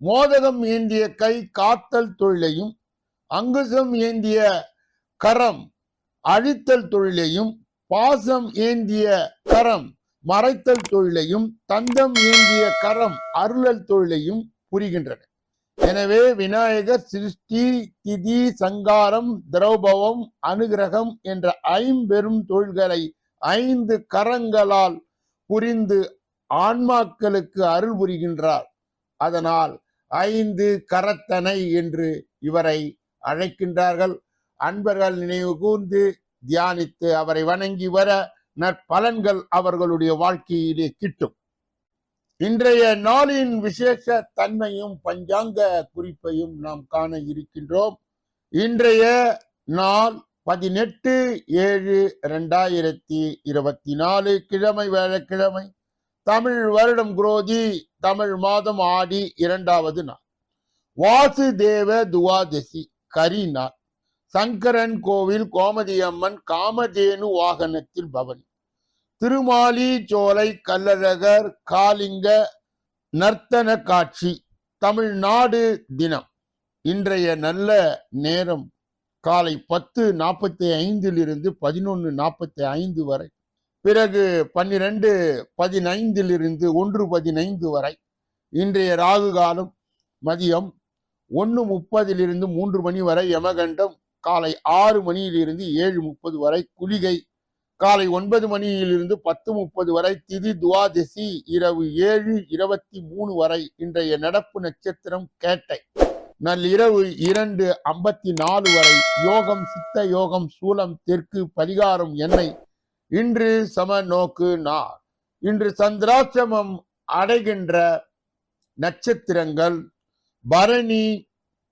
மோதகம் ஏந்திய கை காத்தல் தொழிலையும் அங்குசம் ஏந்திய கரம் அழித்தல் தொழிலையும் பாசம் ஏந்திய கரம் மறைத்தல் தொழிலையும் தந்தம் ஏந்திய கரம் அருளல் தொழிலையும் புரிகின்றன. எனவே விநாயகர் சிருஷ்டி திதி சங்காரம் திரௌபவம் அனுகிரகம் என்ற ஐம்பெரும் தொழில்களை ஐந்து கரங்களால் புரிந்து ஆன்மாக்களுக்கு அருள் புரிகின்றார். அதனால் ஐந்து கரத்தனை என்று இவரை அழைக்கின்றார்கள். அன்பர்கள் நினைவு கூர்ந்து தியானித்து அவரை வணங்கி வர நற்பலன்கள் அவர்களுடைய வாழ்க்கையிலே கிட்டும். இன்றைய நாளின் விசேஷ தன்மையும் பஞ்சாங்க குறிப்பையும் நாம் காண இருக்கின்றோம். இன்றைய நாள் பதினெட்டு ஏழு ரெண்டாயிரத்தி இருபத்தி நாலு கிழமை வேழக்கிழமை தமிழ் வருடம் குரோதி தமிழ் மாதம் ஆடி இரண்டாவது நாள். வாசுதேவ துவாதசி கரி நாள். சங்கரன் கோவில் கோமதியம்மன் காமதேனு வாகனத்தில் பவனி. திருமாலி சோலை கல்லழகர் காலிங்க நர்த்தன காட்சி தமிழ்நாடு தினம். இன்றைய நல்ல நேரம் காலை பத்து நாற்பத்தி ஐந்திலிருந்து பதினொன்று நாற்பத்தி ஐந்து வரை. பிறகு பன்னிரெண்டு பதினைந்திலிருந்து ஒன்று பதினைந்து வரை இன்றைய ராகு காலம் மதியம் ஒன்று முப்பதிலிருந்து மூன்று மணி வரை யமகண்டம் காலை ஆறு மணியிலிருந்து ஏழு முப்பது வரை குளிகை காலை ஒன்பது மணியிலிருந்து பத்து முப்பது வரை திதி துவாதசி இரவு ஏழு இருபத்தி மூணு வரை இன்றைய நடப்பு நட்சத்திரம் கேட்டை. நள்ளிரவு இரண்டு ஐம்பத்தி நாலு வரை யோகம் சித்த யோகம் சூலம் தெற்கு பரிகாரம் எண்ணெய் இன்று சம நோக்கு நார் இன்று சந்திராசிரமம் அடைகின்ற நட்சத்திரங்கள் பரணி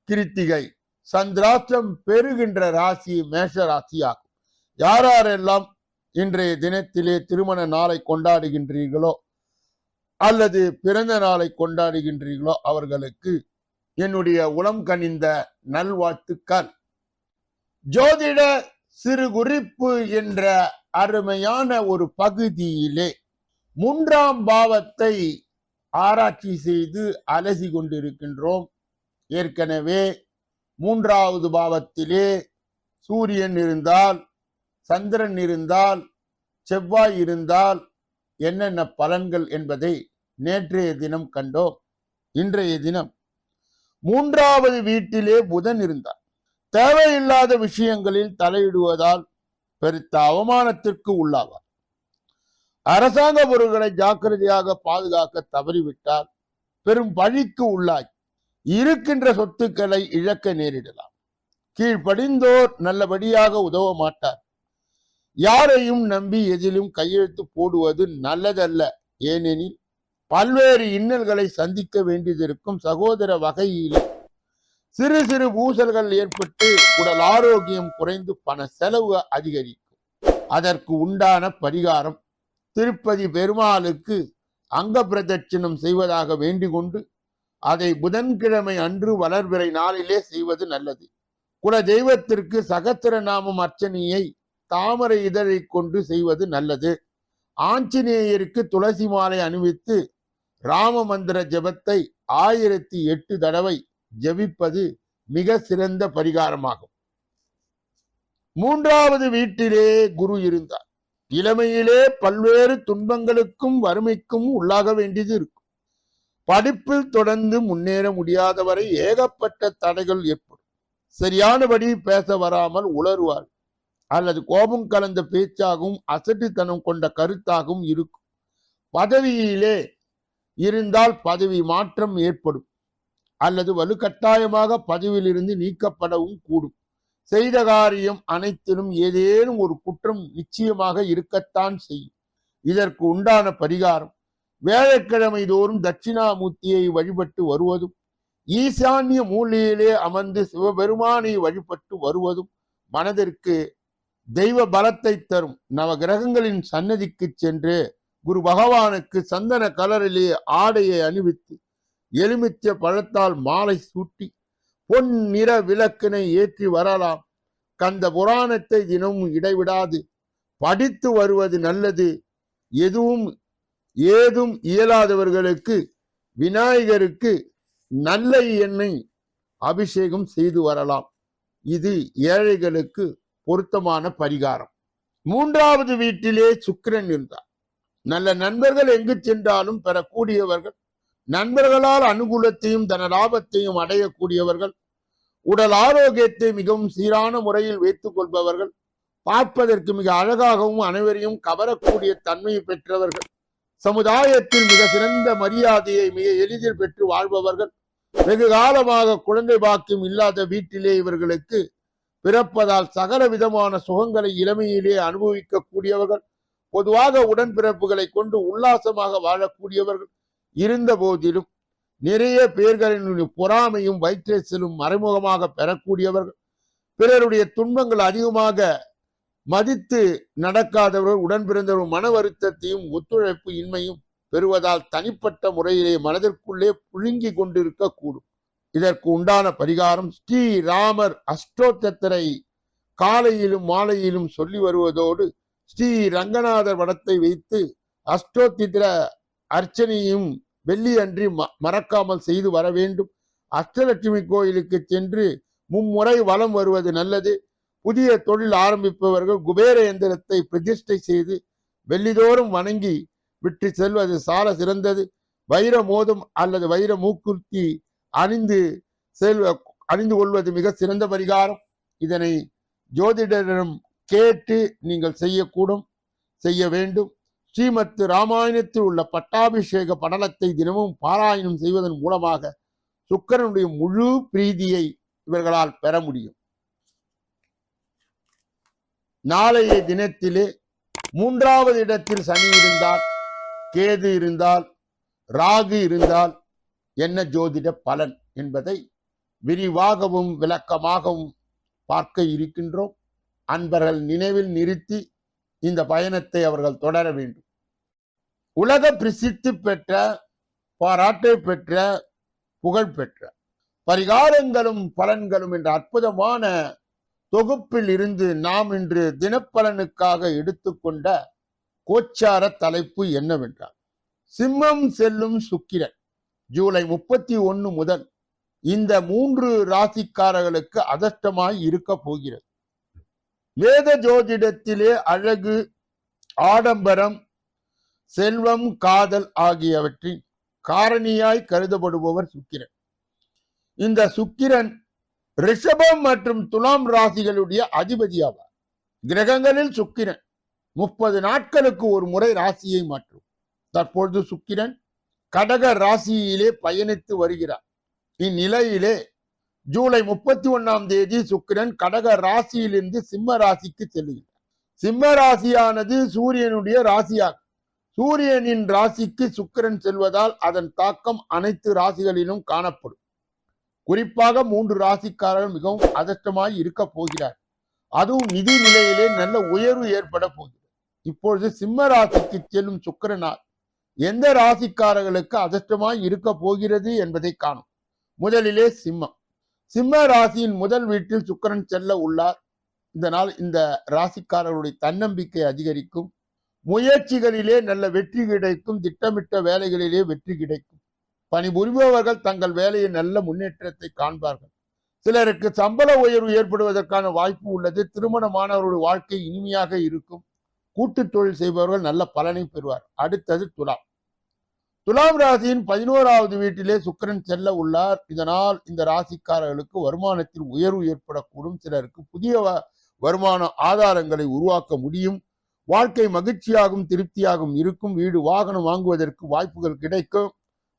கிருத்திகை. சந்திராட்சம் பெறுகின்ற ராசி மேஷ ராசியாகும். யாரெல்லாம் இன்றைய தினத்திலே திருமண நாளை கொண்டாடுகின்றீர்களோ அல்லது பிறந்த நாளை கொண்டாடுகின்றீர்களோ அவர்களுக்கு என்னுடைய உளம் கனிந்த நல்வாழ்த்துக்கள். ஜோதிட சிறு குறிப்பு என்ற அருமையான ஒரு பகுதியிலே மூன்றாம் பாவத்தை ஆராய்ச்சி செய்து அலசி கொண்டிருக்கின்றோம். ஏற்கனவே மூன்றாவது பாவத்திலே சூரியன் இருந்தால் சந்திரன் இருந்தால் செவ்வாய் இருந்தால் என்னென்ன பலன்கள் என்பதை நேற்றைய தினம் கண்டோம். இன்றைய தினம் மூன்றாவது வீட்டிலே புதன் இருந்தார். தேவையில்லாத விஷயங்களில் தலையிடுவதால் பெருத்த அவமானத்திற்கு உள்ளாவார். அரசாங்க பொருள்களை ஜாக்கிரதையாக பாதுகாக்க தவறிவிட்டால் பெரும் பழிக்கு உள்ளாய். இருக்கின்ற சொத்துக்களை இழக்க நேரிடலாம். கீழ்ப்படிந்தோர் நல்லபடியாக உதவ மாட்டார். யாரையும் நம்பி எதிலும் கையெழுத்து போடுவது நல்லதல்ல. ஏனெனில் பல்வேறு இன்னல்களை சந்திக்க வேண்டியதிருக்கும் சகோதர வகையிலே சிறு சிறு ஊசல்கள் ஏற்பட்டு உடல் ஆரோக்கியம் குறைந்து பண செலவு அதிகரிக்கும். அதற்கு உண்டான பரிகாரம் திருப்பதி பெருமாளுக்கு அங்க பிரதட்சிணம் செய்வதாக வேண்டிக் கொண்டு அதை புதன்கிழமை அன்று வளர்பிறை நாளிலே செய்வது நல்லது. குல தெய்வத்திற்கு சகத்திர நாமம் அர்ச்சனையை தாமரை இதழை கொண்டு செய்வது நல்லது. ஆஞ்சநேயருக்கு துளசி மாலை அணிவித்து ராம மந்திர ஜபத்தை ஆயிரத்தி எட்டு தடவை ஜபிப்பது மிக சிறந்த பரிகாரமாகும். மூன்றாவது வீட்டிலே குரு இருந்தார். இளமையிலே பல்வேறு துன்பங்களுக்கும் வறுமைக்கும் உள்ளாக வேண்டியது இருக்கும். படிப்பில் தொடர்ந்து முன்னேற முடியாதவரை ஏகப்பட்ட தடைகள் ஏற்படும். சரியானபடி பேச வராமல் உளறுவார். அல்லது கோபம் கலந்த பேச்சாகவும் அசட்டுத்தனம் கொண்ட கருத்தாகவும் இருக்கும். பதவியிலே இருந்தால் பதவி மாற்றம் ஏற்படும். அல்லது வலுக்கட்டாயமாக பதிவிலிருந்து நீக்கப்படவும் கூடும். செய்த காரியம் அனைத்திலும் ஏதேனும் ஒரு குற்றம் நிச்சயமாக இருக்கத்தான் செய்யும். இதற்கு உண்டான பரிகாரம் வேலைக்கிழமை தோறும் தட்சிணாமூர்த்தியை வழிபட்டு வருவதும் ஈசான்ய மூலையிலே அமர்ந்து சிவபெருமானை வழிபட்டு வருவதும் மனதிற்கு தெய்வ பலத்தை தரும். நவ கிரகங்களின் சன்னதிக்கு சென்று குரு பகவானுக்கு சந்தன கலரிலே ஆடையை அணிவித்து எலுமிச்சை பழத்தால் மாலை சூட்டி பொன் நிற விளக்கினை ஏற்றி வரலாம். கந்த புராணத்தை தினமும் இடைவிடாது. படித்து வருவது நல்லது. எதுவும் ஏதும் இயலாதவர்களுக்கு விநாயகருக்கு நல்ல எண்ணெய் அபிஷேகம் செய்து வரலாம். இது ஏழைகளுக்கு பொருத்தமான பரிகாரம். மூன்றாவது வீட்டிலே சுக்கிரன் இருந்தார். நல்ல நண்பர்கள் எங்கு சென்றாலும் பெறக்கூடியவர்கள் நண்பர்களால் அனுகூலத்தையும் தன லாபத்தையும் அடையக்கூடியவர்கள் உடல் ஆரோக்கியத்தை மிகவும் சீரான முறையில் வைத்துக் கொள்பவர்கள் பார்ப்பதற்கு மிக அழகாகவும் அனைவரையும் கவரக்கூடிய தன்மையை பெற்றவர்கள் சமுதாயத்தில் மிக சிறந்த மரியாதையை மிக எளிதில் பெற்று வாழ்பவர்கள் வெகு காலமாக குழந்தை பாக்கியம் இல்லாத வீட்டிலே இவர்களுக்கு பிறப்பதால் சகல விதமான சுகங்களை இளமையிலே அனுபவிக்கக்கூடியவர்கள் பொதுவாக உடன்பிறப்புகளை கொண்டு உல்லாசமாக வாழக்கூடியவர்கள் இருந்த போதிலும் நிறைய பேர்களின் பொறாமையும் வயிற்றெச்சலும் மறைமுகமாக பெறக்கூடியவர்கள் பிறருடைய துன்பங்கள் அதிகமாக மதித்து நடக்காதவர்கள் உடன் பிறந்தவர்கள் மன வருத்தத்தையும் ஒத்துழைப்பு இன்மையும் பெறுவதால் தனிப்பட்ட முறையிலே மனதிற்குள்ளே புழுங்கி கொண்டிருக்க கூடும் இதற்கு உண்டான பரிகாரம் ஸ்ரீ ராமர் அஷ்டோத்தரை காலையிலும் மாலையிலும் சொல்லி வருவதோடு ஸ்ரீ ரங்கநாதர் வடத்தை வைத்து அஷ்டோத்திர அர்ச்சனையும் வெள்ளி அன்றி ம- மறக்காமல் செய்து வர வேண்டும். அஷ்டலட்சுமி கோயிலுக்கு சென்று மும்முறை வலம் வருவது நல்லது. புதிய தொழில் ஆரம்பிப்பவர்கள் குபேர எந்திரத்தை பிரதிஷ்டை செய்து வெள்ளிதோறும் வணங்கி விட்டு செல்வது சால சிறந்தது. வைர மோதும் அல்லது வைர மூக்குர்த்தி அணிந்து செல்வ அணிந்து கொள்வது மிக சிறந்த பரிகாரம். இதனை ஜோதிடரிடம் கேட்டு நீங்கள் செய்யக்கூடும் செய்ய வேண்டும். ஸ்ரீமத் ராமாயணத்தில் உள்ள பட்டாபிஷேக படலத்தை தினமும் பாராயணம் செய்வதன் மூலமாக சுக்கிரனுடைய முழு பிரீதியை இவர்களால் பெற முடியும். நாளைய தினத்திலே மூன்றாவது இடத்தில் சனி இருந்தால் கேது இருந்தால் ராகு இருந்தால் என்ன ஜோதிட பலன் என்பதை விரிவாகவும் விளக்கமாகவும் பார்க்க இருக்கின்றோம். அன்பர்கள் நினைவில் நிறுத்தி இந்த பயணத்தை அவர்கள் தொடர வேண்டும். உலக பிரசித்தி பெற்ற பாராட்டை பெற்ற புகழ் பெற்ற. பரிகாரங்களும் பலன்களும் என்ற அற்புதமான தொகுப்பில் இருந்து நாம் இன்று தினப்பலனுக்காக எடுத்துக்கொண்ட கோச்சார தலைப்பு என்னவென்றால் சிம்மம் செல்லும் சுக்கிரன் ஜூலை முப்பத்தி ஒன்று முதல் இந்த மூன்று ராசிக்காரர்களுக்கு அதஷ்டமாய் இருக்க போகிறது. வேத ஜோதிடத்திலே அழகு ஆடம்பரம் செல்வம் காதல் ஆகியவற்றின் காரணியாய் கருதப்படுபவர் சுக்கிரன். இந்த சுக்கிரன் ரிஷபம் மற்றும் துலாம் ராசிகளுடைய அதிபதியாவார் கிரகங்களில் சுக்கிரன் முப்பது நாட்களுக்கு ஒரு முறை ராசியை மாற்றும். தற்பொழுது சுக்கிரன் கடக ராசியிலே பயணித்து வருகிறார். இந்நிலையிலே ஜூலை முப்பத்தி ஒன்னாம் தேதி சுக்கிரன் கடக ராசியிலிருந்து சிம்ம ராசிக்கு செல்லுகிறார். சிம்ம ராசியானது சூரியனுடைய ராசியாகும். சூரியனின் ராசிக்கு சுக்கிரன் செல்வதால் அதன் தாக்கம் அனைத்து ராசிகளிலும் காணப்படும். குறிப்பாக மூன்று ராசிக்காரர்கள் மிகவும் அதிர்ஷ்டமாய் இருக்க போகிறார். அதுவும் நிதி நிலையிலே நல்ல உயர்வு ஏற்பட போகிறது. இப்பொழுது சிம்ம ராசிக்கு செல்லும் சுக்கரனால் எந்த ராசிக்காரர்களுக்கு அதிர்ஷ்டமாய் இருக்க போகிறது என்பதை காணும். முதலிலே சிம்மம். சிம்ம ராசியின் முதல் வீட்டில் சுக்கிரன் செல்ல உள்ளார். இதனால் இந்த ராசிக்காரர்களுடைய தன்னம்பிக்கை அதிகரிக்கும். முயற்சிகளிலே நல்ல வெற்றி கிடைக்கும் திட்டமிட்ட வேலைகளிலே வெற்றி கிடைக்கும். பணிபுரிபவர்கள் தங்கள் வேலையை நல்ல முன்னேற்றத்தை காண்பார்கள். சிலருக்கு சம்பள உயர்வு ஏற்படுவதற்கான வாய்ப்பு உள்ளது. திருமணமானவர்களுடைய வாழ்க்கை இனிமையாக இருக்கும். கூட்டு தொழில் செய்பவர்கள் நல்ல பலனை பெறுவார். அடுத்தது துலாம். துலாம் ராசியின் பதினோராவது வீட்டிலே சுக்கிரன் செல்ல உள்ளார். இதனால் இந்த ராசிக்காரர்களுக்கு வருமானத்தில் உயர்வு ஏற்படக்கூடும். சிலருக்கு புதிய வ- வருமான ஆதாரங்களை உருவாக்க முடியும். வாழ்க்கை மகிழ்ச்சியாகவும் திருப்தியாகவும் இருக்கும். வீடு வாகனம் வாங்குவதற்கு வாய்ப்புகள் கிடைக்கும்.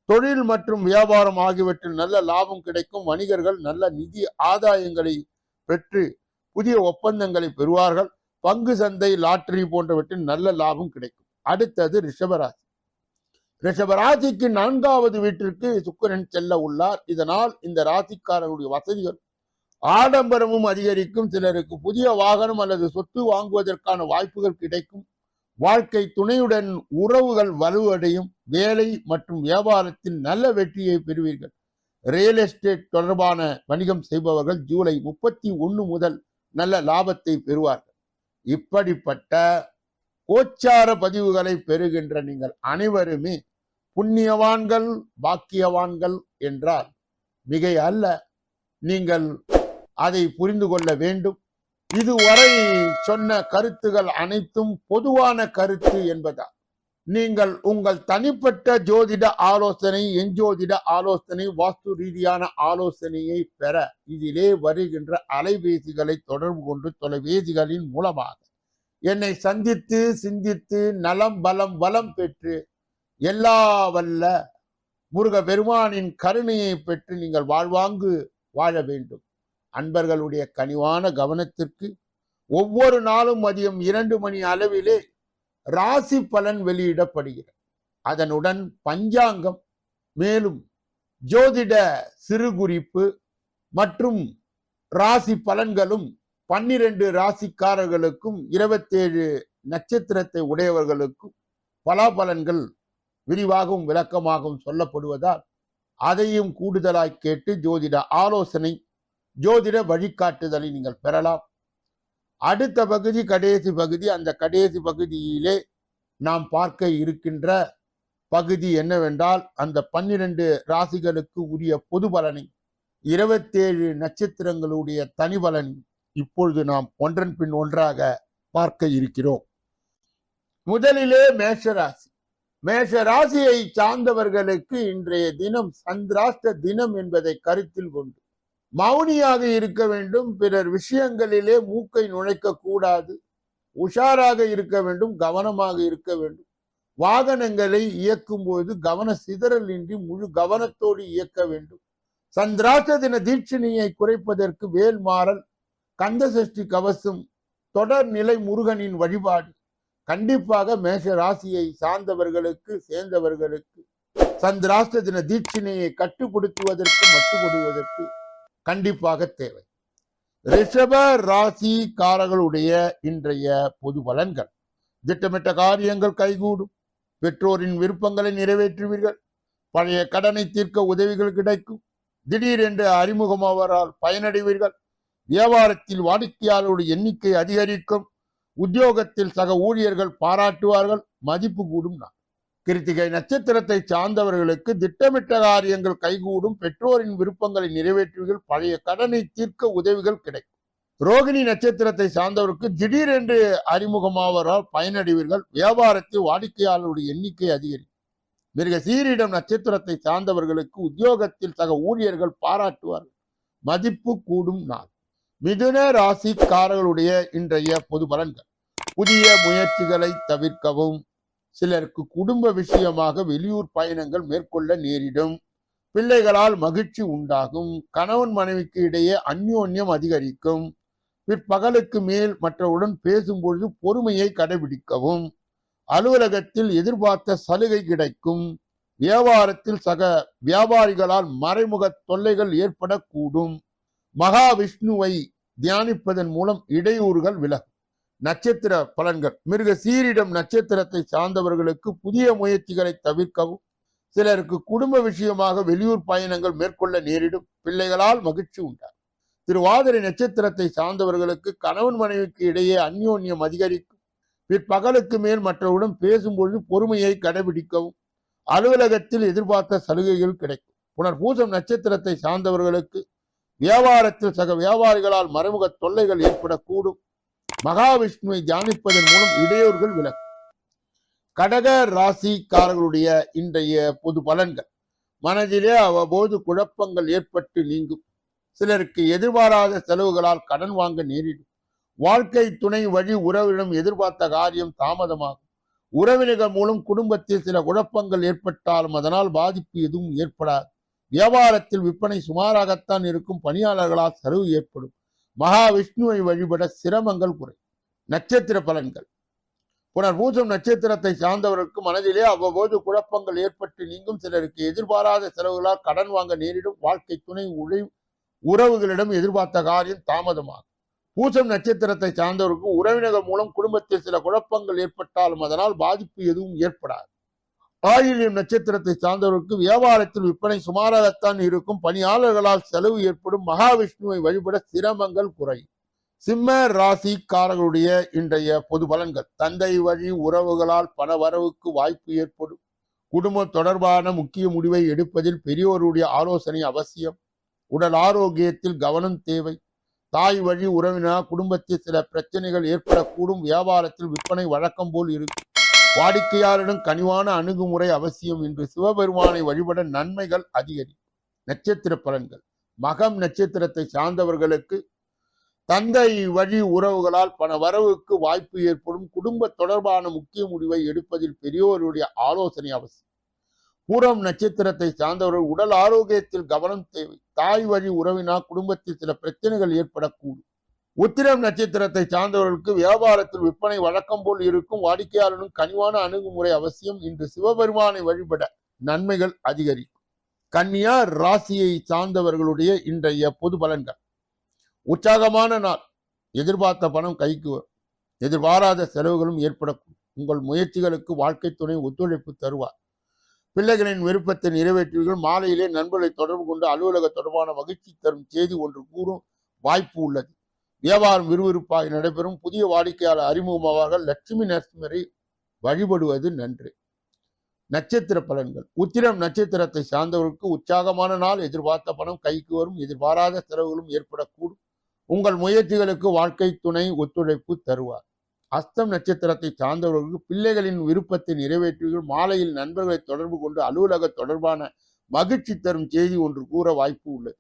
தொழில் மற்றும் வியாபாரம் ஆகியவற்றில் நல்ல லாபம் கிடைக்கும். வணிகர்கள் நல்ல நிதி ஆதாயங்களை பெற்று புதிய ஒப்பந்தங்களை பெறுவார்கள். பங்கு சந்தை லாட்டரி போன்றவற்றில் நல்ல லாபம் கிடைக்கும். அடுத்தது ரிஷபராசி. ரிஷபராசிக்கு நான்காவது வீட்டிற்கு சுக்கரன் செல்ல உள்ளார். இதனால் இந்த ராசிக்காரர்களுடைய வசதிகள் ஆடம்பரமும் அதிகரிக்கும். சிலருக்கு புதிய வாகனம் அல்லது சொத்து வாங்குவதற்கான வாய்ப்புகள் கிடைக்கும். வாழ்க்கை துணையுடன் உறவுகள் வலுவடையும். வேலை மற்றும் வியாபாரத்தில் நல்ல வெற்றியை பெறுவீர்கள். ரியல் எஸ்டேட் தொடர்பான வணிகம் செய்பவர்கள் ஜூலை முப்பத்தி ஒன்று முதல் நல்ல லாபத்தை பெறுவார்கள். இப்படிப்பட்ட கோச்சார பதிவுகளை பெறுகின்ற நீங்கள் அனைவருமே புண்ணியவான்கள் பாக்கியவான்கள் என்றால் மிகை அல்ல. நீங்கள் அதை புரிந்து கொள்ள வேண்டும். இதுவரை சொன்ன கருத்துகள் அனைத்தும் பொதுவான கருத்து என்பதா? நீங்கள் உங்கள் தனிப்பட்ட ஜோதிட ஆலோசனை எஞ்சோதிட ஆலோசனை வாஸ்து ரீதியான ஆலோசனையை பெற இதிலே வருகின்ற அலைபேசிகளை தொடர்பு கொண்டு தொலைபேசிகளின் மூலமாக என்னை சந்தித்து சிந்தித்து நலம் பலம் வளம் பெற்று எல்லா வல்ல முருக பெருமானின் கருணையை பெற்று நீங்கள் வாழ்வாங்கு வாழ வேண்டும். அன்பர்களுடைய கனிவான கவனத்திற்கு ஒவ்வொரு நாளும் மதியம் இரண்டு மணி அளவிலே ராசி பலன் வெளியிடப்படுகிறது. அதனுடன் பஞ்சாங்கம் மேலும் ஜோதிட சிறுகுறிப்பு மற்றும் ராசி பலன்களும் பன்னிரண்டு ராசிக்காரர்களுக்கும் இருபத்தேழு நட்சத்திரத்தை உடையவர்களுக்கும் பலாபலன்கள் விரிவாகவும் விளக்கமாகவும் சொல்லப்படுவதால் அதையும் கூடுதலாய் கேட்டு ஜோதிட ஆலோசனை ஜோதிட வழிகாட்டுதலை நீங்கள் பெறலாம். அடுத்த பகுதி கடைசி பகுதி அந்த கடைசி பகுதியிலே நாம் பார்க்க இருக்கின்ற பகுதி என்னவென்றால் அந்த பன்னிரண்டு ராசிகளுக்கு உரிய பொது பலனை இருபத்தேழு நட்சத்திரங்களுடைய தனி பலனை இப்பொழுது நாம் ஒன்றன் பின் ஒன்றாக பார்க்க இருக்கிறோம். முதலிலே மேஷராசி. மேஷ ராசியை சார்ந்தவர்களுக்கு இன்றைய தினம் சந்திராஷ்ட தினம் என்பதை கருத்தில் கொண்டு மௌனியாக இருக்க வேண்டும். பிறர் விஷயங்களிலே மூக்கை நுழைக்க கூடாது. உஷாராக இருக்க வேண்டும். கவனமாக இருக்க வேண்டும். வாகனங்களை இயக்கும் போது கவன சிதறல் இன்றி முழு கவனத்தோடு இயக்க வேண்டும். சந்திராஷ்ட தின தீட்சணியை குறைப்பதற்கு வேல்மாறல் கந்த சஷ்டி கவசம் தொடர் நிலை முருகனின் வழிபாடு. கண்டிப்பாக மேஷ ராசியை சார்ந்தவர்களுக்கு சேர்ந்தவர்களுக்கு சந்திராஷ்ட தின தீட்சிணையை கட்டுப்படுத்துவதற்கு மட்டுப்படுவதற்கு கண்டிப்பாக தேவை. ரிஷப ராசிக்காரர்களுடைய இன்றைய பொது பலன்கள். திட்டமிட்ட காரியங்கள் கைகூடும். பெற்றோரின் விருப்பங்களை நிறைவேற்றுவீர்கள். பழைய கடனை தீர்க்க உதவிகள் கிடைக்கும். திடீரென்று அறிமுகமாவரால் பயனடைவீர்கள். வியாபாரத்தில் வாடிக்கையாளருடைய எண்ணிக்கை அதிகரிக்கும். உத்தியோகத்தில் சக ஊழியர்கள் பாராட்டுவார்கள். மதிப்பு கூடும் நான் கிருத்திகை நட்சத்திரத்தை சார்ந்தவர்களுக்கு திட்டமிட்ட காரியங்கள் கைகூடும் பெற்றோரின் விருப்பங்களை நிறைவேற்றுவீர்கள் பழைய கடனை தீர்க்க உதவிகள் கிடைக்கும். ரோகிணி நட்சத்திரத்தை சார்ந்தவருக்கு திடீரென்று அறிமுகமாவரால் பயனடைவீர்கள். வியாபாரத்தில் வாடிக்கையாளருடைய எண்ணிக்கை அதிகரிக்கும். மிருக சீரிடம் நட்சத்திரத்தை சார்ந்தவர்களுக்கு உத்தியோகத்தில் சக ஊழியர்கள் பாராட்டுவார்கள். மதிப்பு கூடும் நாள். மிதுன ராசிக்காரர்களுடைய இன்றைய பொது பலன்கள். புதிய முயற்சிகளை தவிர்க்கவும் சிலருக்கு குடும்ப விஷயமாக வெளியூர் பயணங்கள் மேற்கொள்ள நேரிடும். பிள்ளைகளால் மகிழ்ச்சி உண்டாகும். கணவன் மனைவிக்கு இடையே அந்யோன்யம் அதிகரிக்கும். பிற்பகலுக்கு மேல் மற்றவுடன் பேசும்பொழுது பொறுமையை கடைபிடிக்கவும். அலுவலகத்தில் எதிர்பார்த்த சலுகை கிடைக்கும். வியாபாரத்தில் சக வியாபாரிகளால் மறைமுக தொல்லைகள் ஏற்படக்கூடும். மகாவிஷ்ணுவை தியானிப்பதன் மூலம் இடையூறுகள் விலகும். நட்சத்திர பலன்கள். மிருக சீரிடம் நட்சத்திரத்தை சார்ந்தவர்களுக்கு புதிய முயற்சிகளை தவிர்க்கவும் சிலருக்கு குடும்ப விஷயமாக வெளியூர் பயணங்கள் மேற்கொள்ள நேரிடும் பிள்ளைகளால் மகிழ்ச்சி உண்டார் திருவாதிரை நட்சத்திரத்தை சார்ந்தவர்களுக்கு கணவன் மனைவிக்கு இடையே அந்யோன்யம் அதிகரிக்கும். பிற்பகலுக்கு மேல் மற்றவுடன் பேசும்பொழுது பொறுமையை கடைபிடிக்கவும் அலுவலகத்தில் எதிர்பார்த்த சலுகைகள் கிடைக்கும். புனர்பூசம் நட்சத்திரத்தை சார்ந்தவர்களுக்கு வியாபாரத்தில் சக வியாபாரிகளால் மறைமுக தொல்லைகள் ஏற்படக்கூடும். மகாவிஷ்ணுவை தியானிப்பதன் மூலம் இடையூறுகள் விலகும். கடக ராசிக்காரர்களுடைய இன்றைய பொது பலன்கள். மனதிலே அவ்வப்போது குழப்பங்கள் ஏற்பட்டு நீங்கும். சிலருக்கு எதிர்பாராத செலவுகளால் கடன் வாங்க நேரிடும். வாழ்க்கை துணை வழி உறவிடம் எதிர்பார்த்த காரியம் தாமதமாகும். உறவினர்கள் மூலம் குடும்பத்தில் சில குழப்பங்கள் ஏற்பட்டாலும் அதனால் பாதிப்பு எதுவும் ஏற்படாது. வியாபாரத்தில் விற்பனை சுமாராகத்தான் இருக்கும். பணியாளர்களால் செலவு ஏற்படும். மகாவிஷ்ணுவை வழிபட சிரமங்கள் குறை. நட்சத்திர பலன்கள். புனர்பூசம் நட்சத்திரத்தை சார்ந்தவர்களுக்கு மனதிலே அவ்வப்போது குழப்பங்கள் ஏற்பட்டு நீங்கும் சிலருக்கு எதிர்பாராத செலவுகளால் கடன் வாங்க நேரிடும். வாழ்க்கை துணை உழை உறவுகளிடம் எதிர்பார்த்த காரியம் தாமதமாகும். பூசம் நட்சத்திரத்தை சார்ந்தவருக்கு உறவினர்கள் மூலம் குடும்பத்தில் சில குழப்பங்கள் ஏற்பட்டாலும் அதனால் பாதிப்பு எதுவும் ஏற்படாது. ஆயிலியம் நட்சத்திரத்தை சார்ந்தவருக்கு வியாபாரத்தில் விற்பனை சுமாராகத்தான் இருக்கும். பணியாளர்களால் செலவு ஏற்படும். மகாவிஷ்ணுவை வழிபட சிரமங்கள் குறையும். சிம்ம ராசிக்காரர்களுடைய இன்றைய பொது பலன்கள். தந்தை வழி உறவுகளால் பண வரவுக்கு வாய்ப்பு ஏற்படும். குடும்பம் தொடர்பான முக்கிய முடிவை எடுப்பதில் பெரியோருடைய ஆலோசனை அவசியம். உடல் ஆரோக்கியத்தில் கவனம் தேவை. தாய் வழி உறவினால் குடும்பத்தில் சில பிரச்சனைகள் ஏற்படக்கூடும். வியாபாரத்தில் விற்பனை வழக்கம் போல் இருக்கும். வாடிக்கையாளரிடம் கனிவான அணுகுமுறை அவசியம் என்று சிவபெருமானை வழிபட நன்மைகள் அதிகரிக்கும் நட்சத்திர பலன்கள். மகம் நட்சத்திரத்தை சார்ந்தவர்களுக்கு தந்தை வழி உறவுகளால் பண வரவுக்கு வாய்ப்பு ஏற்படும் குடும்ப தொடர்பான முக்கிய முடிவை எடுப்பதில் பெரியோருடைய ஆலோசனை அவசியம். பூரம் நட்சத்திரத்தை சார்ந்தவர்கள் உடல் ஆரோக்கியத்தில் கவனம் தேவை. தாய் வழி உறவினால் குடும்பத்தில் சில பிரச்சனைகள் ஏற்படக்கூடும். உத்திரம் நட்சத்திரத்தை சார்ந்தவர்களுக்கு வியாபாரத்தில் விற்பனை வழக்கம் போல் இருக்கும் வாடிக்கையாளரும் கனிவான அணுகுமுறை அவசியம். இன்று சிவபெருமானை வழிபட நன்மைகள் அதிகரிக்கும். கன்னியா ராசியை சார்ந்தவர்களுடைய இன்றைய பொது பலன்கள். உற்சாகமான நாள். எதிர்பார்த்த பணம் கைக்கு வரும். எதிர்பாராத செலவுகளும் ஏற்படக்கூடும். உங்கள் முயற்சிகளுக்கு வாழ்க்கை துணை ஒத்துழைப்பு தருவார். பிள்ளைகளின் விருப்பத்தை நிறைவேற்றுவீர்கள். மாலையிலே நண்பர்களை தொடர்பு கொண்டு அலுவலக தொடர்பான மகிழ்ச்சி தரும் செய்தி ஒன்று கூறும் வாய்ப்பு உள்ளது. வியாபாரம் விறுவிறுப்பாக நடைபெறும். புதிய வாடிக்கையாளர் அறிமுகமாவார்கள் லட்சுமி நரசிம்மரை வழிபடுவது நன்று. நட்சத்திர பலன்கள். உத்திரம் நட்சத்திரத்தை சார்ந்தவர்களுக்கு உற்சாகமான நாள். எதிர்பார்த்த பணம் கைக்கு வரும். எதிர்பாராத செலவுகளும் ஏற்படக்கூடும். உங்கள் முயற்சிகளுக்கு வாழ்க்கை துணை ஒத்துழைப்பு தருவார். அஸ்தம் நட்சத்திரத்தை சார்ந்தவர்களுக்கு பிள்ளைகளின் விருப்பத்தை நிறைவேற்றுவீர்கள். மாலையில் நண்பர்களை தொடர்பு கொண்டு அலுவலக தொடர்பான மகிழ்ச்சி தரும் செய்தி ஒன்று கூற வாய்ப்பு உள்ளது.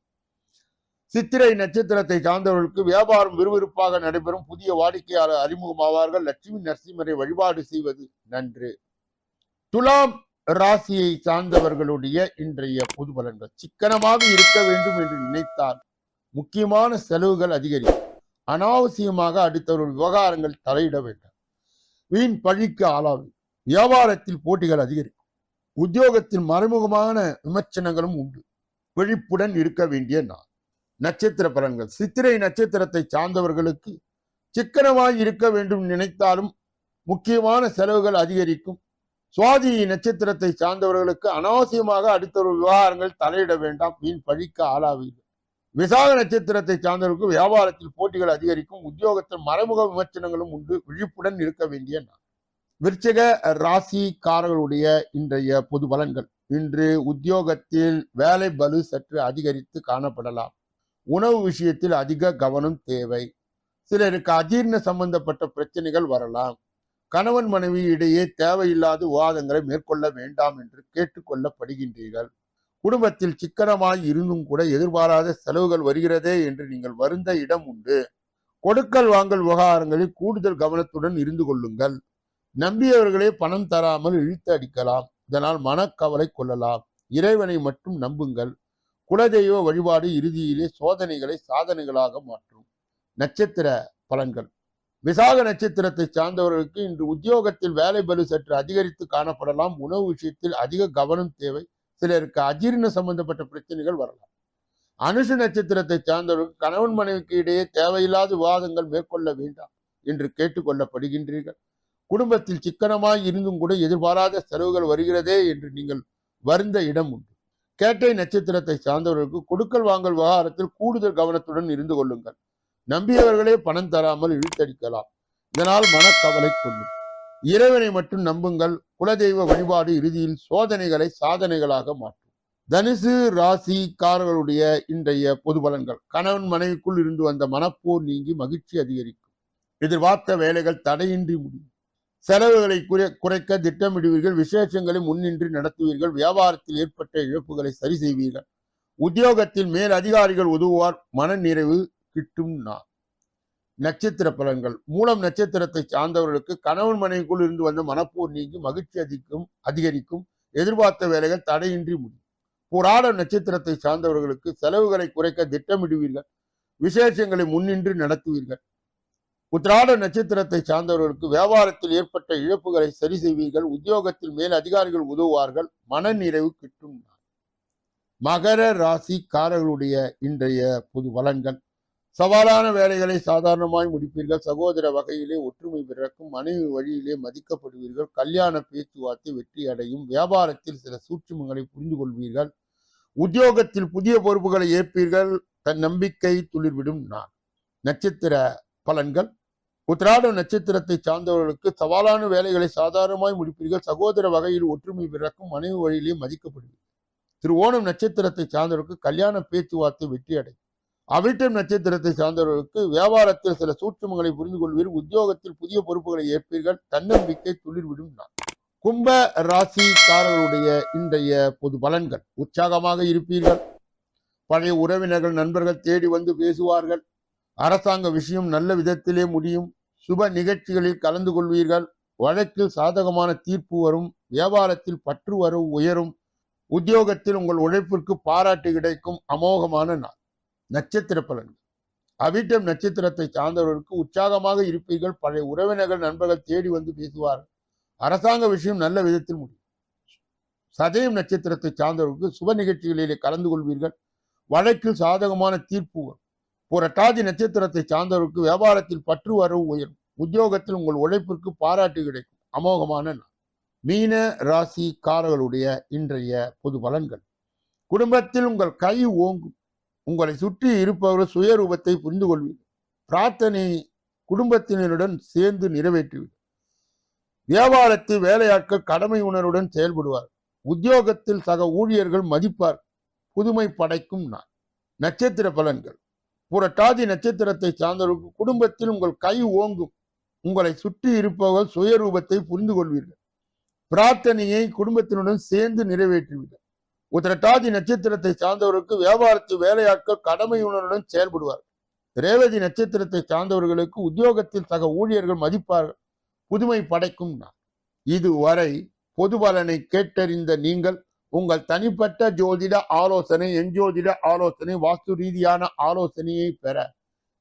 சித்திரை நட்சத்திரத்தை சார்ந்தவர்களுக்கு வியாபாரம் விறுவிறுப்பாக நடைபெறும் புதிய வாடிக்கையாளர் அறிமுகமாவார்கள். லட்சுமி நரசிம்மரை வழிபாடு செய்வது நன்று. துலாம் ராசியை சார்ந்தவர்களுடைய இன்றைய பொது பலன்கள். சிக்கனமாக இருக்க வேண்டும் என்று நினைத்தால் முக்கியமான செலவுகள் அதிகரிக்கும். அனாவசியமாக அடுத்தவர்கள் விவகாரங்கள் தலையிட வேண்டாம். வீண் பழிக்கு ஆளாகும் வியாபாரத்தில் போட்டிகள் அதிகரிக்கும். உத்தியோகத்தில் மறைமுகமான விமர்சனங்களும் உண்டு. விழிப்புடன் இருக்க வேண்டிய நாள். நட்சத்திர பலன்கள் சித்திரை நட்சத்திரத்தை சார்ந்தவர்களுக்கு சிக்கனமாய் இருக்க வேண்டும் நினைத்தாலும் முக்கியமான செலவுகள் அதிகரிக்கும். சுவாதி நட்சத்திரத்தை சார்ந்தவர்களுக்கு அனாவசியமாக அடுத்தவர்கள் விவகாரங்கள் தலையிட வேண்டாம். வீண் பழிக்க ஆளாவீர்கள். விசாக நட்சத்திரத்தை சார்ந்தவர்களுக்கு வியாபாரத்தில் போட்டிகள் அதிகரிக்கும். உத்தியோகத்தில் மறைமுக விமர்சனங்களும் உண்டு. விழிப்புடன் இருக்க வேண்டிய நான் விருச்சக ராசிக்காரர்களுடைய இன்றைய பொது பலன்கள். இன்று உத்தியோகத்தில் வேலை பலு சற்று அதிகரித்து காணப்படலாம். உணவு விஷயத்தில் அதிக கவனம் தேவை. சிலருக்கு அஜீர்ண சம்பந்தப்பட்ட பிரச்சனைகள் வரலாம். கணவன் மனைவி இடையே தேவையில்லாத விவாதங்களை மேற்கொள்ள வேண்டாம் என்று கேட்டுக்கொள்ளப்படுகின்றீர்கள். குடும்பத்தில் சிக்கனமாய் இருந்தும் கூட எதிர்பாராத செலவுகள் வருகிறதே என்று நீங்கள் வருந்த இடம் உண்டு. கொடுக்கல் வாங்கல் விவகாரங்களில் கூடுதல் கவனத்துடன் இருந்து கொள்ளுங்கள். நம்பியவர்களே பணம் தராமல் இழுத்து அடிக்கலாம். இதனால் மனக்கவலை கொள்ளலாம். இறைவனை மட்டும் நம்புங்கள். குலதெய்வ வழிபாடு இறுதியிலே சோதனைகளை சாதனைகளாக மாற்றும். நட்சத்திர பலன்கள். விசாக நட்சத்திரத்தை சார்ந்தவர்களுக்கு இன்று உத்தியோகத்தில் வேலை பலு சற்று அதிகரித்து காணப்படலாம். உணவு விஷயத்தில் அதிக கவனம் தேவை. சிலருக்கு அஜீரண சம்பந்தப்பட்ட பிரச்சனைகள் வரலாம். அனுஷ நட்சத்திரத்தை சார்ந்தவர்கள் கணவன் மனைவிக்கு இடையே தேவையில்லாத விவாதங்கள் மேற்கொள்ள வேண்டாம் என்று கேட்டுக்கொள்ளப்படுகின்றீர்கள் குடும்பத்தில் சிக்கனமாய் இருந்தும் கூட எதிர்பாராத செலவுகள் வருகிறதே என்று நீங்கள் வருந்த இடம் உண்டு. கேட்டை நட்சத்திரத்தை சார்ந்தவர்களுக்கு கொடுக்கல் வாங்கல் விவகாரத்தில் கூடுதல் கவனத்துடன் இருந்து கொள்ளுங்கள். நம்பியவர்களே பணம் தராமல் இழுத்தடிக்கலாம். இதனால் மனக்கவலை கொள்ளும். இறைவனை மட்டும் நம்புங்கள். குலதெய்வ வழிபாடு இறுதியில் சோதனைகளை சாதனைகளாக மாற்றும். தனுசு ராசிக்காரர்களுடைய இன்றைய பொது பலன்கள். கணவன் மனைவிக்குள் இருந்து வந்த மனப்போர் நீங்கி மகிழ்ச்சி அதிகரிக்கும். எதிர்பார்த்த வேலைகள் தடையின்றி முடியும். செலவுகளை குறை- குறைக்க திட்டமிடுவீர்கள் விசேஷங்களை முன்னின்று நடத்துவீர்கள் வியாபாரத்தில் ஏற்பட்ட இழப்புகளை சரி செய்வீர்கள். உத்தியோகத்தில் மேல் அதிகாரிகள் உதவுவார் மன நிறைவு கிட்டும் நான் நட்சத்திர பலன்கள். மூலம் நட்சத்திரத்தை சார்ந்தவர்களுக்கு கணவன் மனைவிக்குள் இருந்து வந்த மனப்போர் நீங்கி மகிழ்ச்சி அதிகம் அதிகரிக்கும். எதிர்பார்த்த வேலைகள் தடையின்றி முடியும். புராட நட்சத்திரத்தை சார்ந்தவர்களுக்கு செலவுகளை குறைக்க திட்டமிடுவீர்கள். விசேஷங்களை முன்னின்று நடத்துவீர்கள். உத்திராட நட்சத்திரத்தை சார்ந்தவர்களுக்கு வியாபாரத்தில் ஏற்பட்ட இழப்புகளை சரி செய்வீர்கள். உத்தியோகத்தில் மேல் அதிகாரிகள் உதவுவார்கள். மன நிறைவு கிட்டும். மகர ராசிக்காரர்களுடைய இன்றைய பொது வளங்கள் சவாலான வேலைகளை சாதாரணமாய் முடிப்பீர்கள். சகோதர வகையிலே ஒற்றுமை பிறக்கும். மனைவி வழியிலே மதிக்கப்படுவீர்கள். கல்யாண பேச்சுவார்த்தை வெற்றி அடையும். வியாபாரத்தில் சில சூட்சுமங்களை புரிந்து கொள்வீர்கள். உத்தியோகத்தில் புதிய பொறுப்புகளை ஏற்பீர்கள். தன் நம்பிக்கை துளிர்விடும் நான் நட்சத்திர பலன்கள். உத்திராட நட்சத்திரத்தை சார்ந்தவர்களுக்கு சவாலான வேலைகளை சாதாரணமாய் முடிப்பீர்கள். சகோதர வகையில் ஒற்றுமை பிறக்கும் மனைவி வழியிலே மதிக்கப்படுவீர்கள். திருவோணம் நட்சத்திரத்தை சார்ந்தவர்களுக்கு கல்யாண பேச்சுவார்த்தை வெற்றி அடையும் அவிட்டம் நட்சத்திரத்தை சார்ந்தவர்களுக்கு வியாபாரத்தில் சில சூற்றுமங்களை புரிந்து கொள்வீர்கள் உத்தியோகத்தில் புதிய பொறுப்புகளை ஏற்பீர்கள். தன்னம்பிக்கை துளிர்விடும் நான் கும்ப ராசிக்காரர்களுடைய இன்றைய பொது பலன்கள். உற்சாகமாக இருப்பீர்கள். பழைய உறவினர்கள் நண்பர்கள் தேடி வந்து பேசுவார்கள். அரசாங்க விஷயம் நல்ல விதத்திலே முடியும். சுப நிகழ்ச்சிகளில் கலந்து கொள்வீர்கள். வழக்கில் சாதகமான தீர்ப்பு வரும். வியாபாரத்தில் பற்று வரவு உயரும். உத்தியோகத்தில் உங்கள் உழைப்பிற்கு பாராட்டு கிடைக்கும். அமோகமான நாள். நட்சத்திர பலன்கள். அவிட்டம் நட்சத்திரத்தை சார்ந்தவர்களுக்கு உற்சாகமாக இருப்பீர்கள். பழைய உறவினர்கள் நண்பர்கள் தேடி வந்து பேசுவார்கள். அரசாங்க விஷயம் நல்ல விதத்தில் முடியும். சதயம் நட்சத்திரத்தை சார்ந்தவர்களுக்கு சுப நிகழ்ச்சிகளிலே கலந்து கொள்வீர்கள். வழக்கில் சாதகமான தீர்ப்பு வரும். புரட்டாதி நட்சத்திரத்தை சார்ந்தவர்களுக்கு வியாபாரத்தில் பற்று வரவு உயரும். உத்தியோகத்தில் உங்கள் உழைப்பிற்கு பாராட்டு கிடைக்கும். அமோகமான நாள். மீன ராசிக்காரர்களுடைய இன்றைய பொது பலன்கள். குடும்பத்தில் உங்கள் கை ஓங்கும். உங்களை சுற்றி இருப்பவர்கள் சுயரூபத்தை புரிந்து கொள்வீர்கள். பிரார்த்தனை குடும்பத்தினருடன் சேர்ந்து நிறைவேற்றுவீர்கள். வியாபாரத்தில் வேலையாட்கள் கடமை உணர்வுடன் செயல்படுவார் உத்தியோகத்தில் சக ஊழியர்கள் மதிப்பார் புதுமை படைக்கும் நான் நட்சத்திர பலன்கள். புரட்டாதி நட்சத்திரத்தை சார்ந்தவர்களுக்கு குடும்பத்தில் உங்கள் கை ஓங்கும். உங்களை சுற்றி இருப்பவர்கள் சுயரூபத்தை புரிந்து கொள்வீர்கள். பிரார்த்தனையை குடும்பத்தினுடன் சேர்ந்து நிறைவேற்றுவீர்கள். உத்திரட்டாதி நட்சத்திரத்தை சார்ந்தவர்களுக்கு வியாபாரத்து வேலையாட்கள் கடமையுணருடன் செயல்படுவார்கள். ரேவதி நட்சத்திரத்தை சார்ந்தவர்களுக்கு உத்தியோகத்தில் சக ஊழியர்கள் மதிப்பார்கள். புதுமை படைக்கும் இதுவரை பொது பலனை கேட்டறிந்த நீங்கள் உங்கள் தனிப்பட்ட ஜோதிட ஆலோசனை எஞ்சோதிட ஆலோசனை வாஸ்து ரீதியான ஆலோசனையை பெற